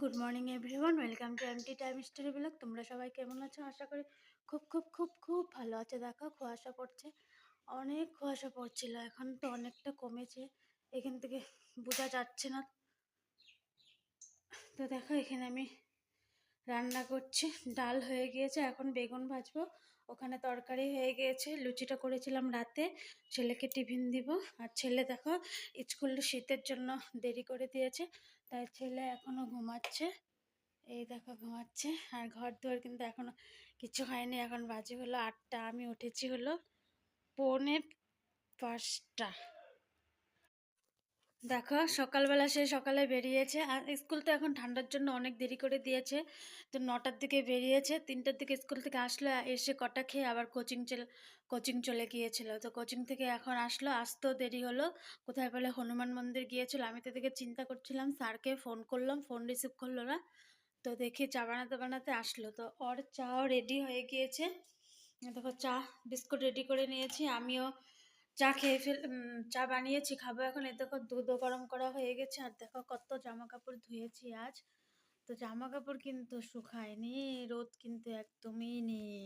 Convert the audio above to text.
Good morning everyone welcome to MT time story blog তোমরা সবাই কেমন আছো? আশা করি খুব খুব খুব খুব ভালো আছে। দেখো, কুয়াশা পড়ছে। অনেক কুয়াশা পড়ছিল। এখন তো অনেকটা কমেছে। এখান থেকে বোঝা যাচ্ছে না। তো দেখো, এখানে আমি রান্না করছি। ডাল হয়ে গিয়েছে, এখন বেগুন ভাজবো। ওখানে তরকারি হয়ে গিয়েছে, লুচিটা করেছিলাম রাতে। ছেলেকে টিফিন দিব। আর ছেলে দেখো, স্কুল শীতের জন্য দেরি করে দিয়েছে, তাই ছেলে এখনও ঘুমাচ্ছে। এই দেখো, ঘুমাচ্ছে। আর ঘর দুয়ার কিন্তু এখনও কিছু হয়নি। এখন বাজে হলো আটটা, আমি উঠেছি হলো পৌনে পাঁচটা। দেখো, সকালবেলা সে সকালে বেরিয়েছে। আর স্কুল তো এখন ঠান্ডার জন্য অনেক দেরি করে দিয়েছে। তো নটার দিকে বেরিয়েছে, তিনটার দিকে স্কুল থেকে আসলো, এসে কটা খেয়ে আবার কোচিং চলে কোচিং চলে গিয়েছিল। তো কোচিং থেকে এখন আসলো, আসতেও দেরি হলো। কোথায় বলে হনুমান মন্দির গিয়েছিল। আমি তো দেখে চিন্তা করছিলাম, স্যারকে ফোন করলাম, ফোন রিসিভ করল না। তো দেখি চা বানাতে বানাতে আসলো। তো ওর চাও রেডি হয়ে গিয়েছে। দেখো চা, বিস্কুট রেডি করে নিয়েছি। আমিও চা খেয়ে ফেল চা বানিয়েছি, খাব এখন। এ দেখো দুধও গরম করা হয়ে গেছে, আর দেখো কত জামা কাপড় ধুয়েছি আজ। তো জামা কাপড় কিন্তু শুকায়নি, রোদ কিন্তু একদমই নেই।